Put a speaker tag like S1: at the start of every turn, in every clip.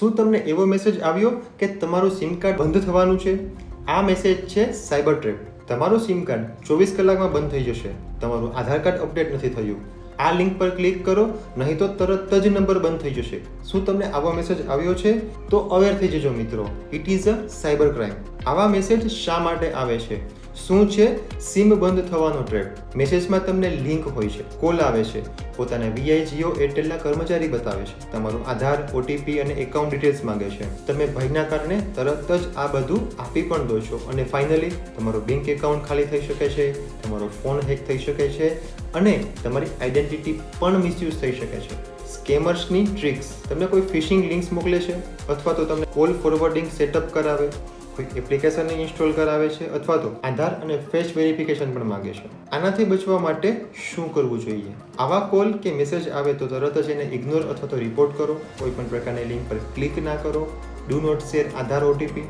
S1: શું તમને એવો મેસેજ આવ્યો કે તમારું સિમ કાર્ડ બંધ થવાનું છે? આ મેસેજ છે સાયબર ટ્રેપ તમારું સિમ કાર્ડ ચોવીસ કલાકમાં બંધ થઈ જશે. તમારું આધાર કાર્ડ અપડેટ નથી થયું. આ લિંક પર ક્લિક કરો, નહીં તો તરત જ નંબર બંધ થઈ જશે. શું તમને આવો મેસેજ આવ્યો છે? તો અવેર થઈ જજો મિત્રો. It is a cyber crime આવા મેસેજ શા માટે આવે છે? શું છે? સિમ બંધ થવાનો ટ્રેપ મેસેજમાં તમને લિંક હોય છે. કોલ આવે છે. પોતાના વીઆઈ જીઓ એરટેલના કર્મચારી બતાવે છે. તમારું આધાર, ઓટીપી અને એકાઉન્ટ ડિટેલ્સ માંગે છે. તમે ભયના કારણે તરત જ આ બધું આપી પણ દો છો. અને ફાઇનલી, તમારું બેંક એકાઉન્ટ ખાલી થઈ શકે છે. તમારો ફોન હેક થઈ શકે છે. અને તમારી આઈડેન્ટિટી પણ મિસયુઝ થઈ શકે છે. સ્કેમર્સની ટ્રિક્સ. તમને કોઈ ફિશિંગ લિંક્સ મોકલે છે? અથવા તો તમને કોલ ફોરવર્ડિંગ સેટઅપ કરાવે? કોઈ એપ્લિકેશનને ઇન્સ્ટોલ કરાવે છે અથવા તો આધાર અને ફેસ વેરિફિકેશન પણ માંગે છે. આનાથી બચવા માટે શું કરવું જોઈએ? આવા કોલ કે મેસેજ આવે તો તરત જ એને ઇગ્નોર અથવા તો રિપોર્ટ કરો. કોઈ પણ પ્રકારની લિંક પર ક્લિક ના કરો. Do not share Aadhaar OTP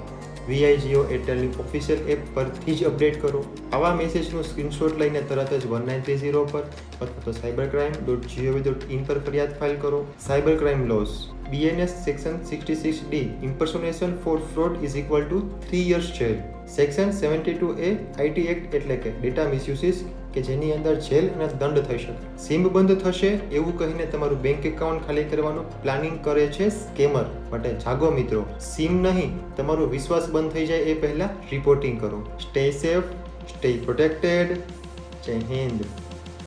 S1: Vi Jio એરટેલની official app પરથી જ અપડેટ કરો. આવા મેસેજનું સ્ક્રીનશોટ લઈને તરત જ વન નાઇન થ્રી ઝીરો પર અથવા તો cyber crime dot G O V dot in પર ફરિયાદ ફાઇલ કરો. Cyber crime laws BNS section sixty six D impersonation for fraud is equal to three years jail section seventy two A IT act એટલે કે data મિસયુસીસ કે જેની અંદર jail અને દંડ થઈ શકે. સિમ બંધ થશે એવું કહીને તમારું બેંક એકાઉન્ટ ખાલી કરવાનું પ્લાનિંગ કરે છે સ્કેમર માટે જાગો મિત્રો. સિમ નહીં, તમારો વિશ્વાસ બંધ થઈ જાય એ પહેલા રિપોર્ટિંગ કરો. સ્ટે સેફ સ્ટે પ્રોટેક્ટેડ જય હિન્દ.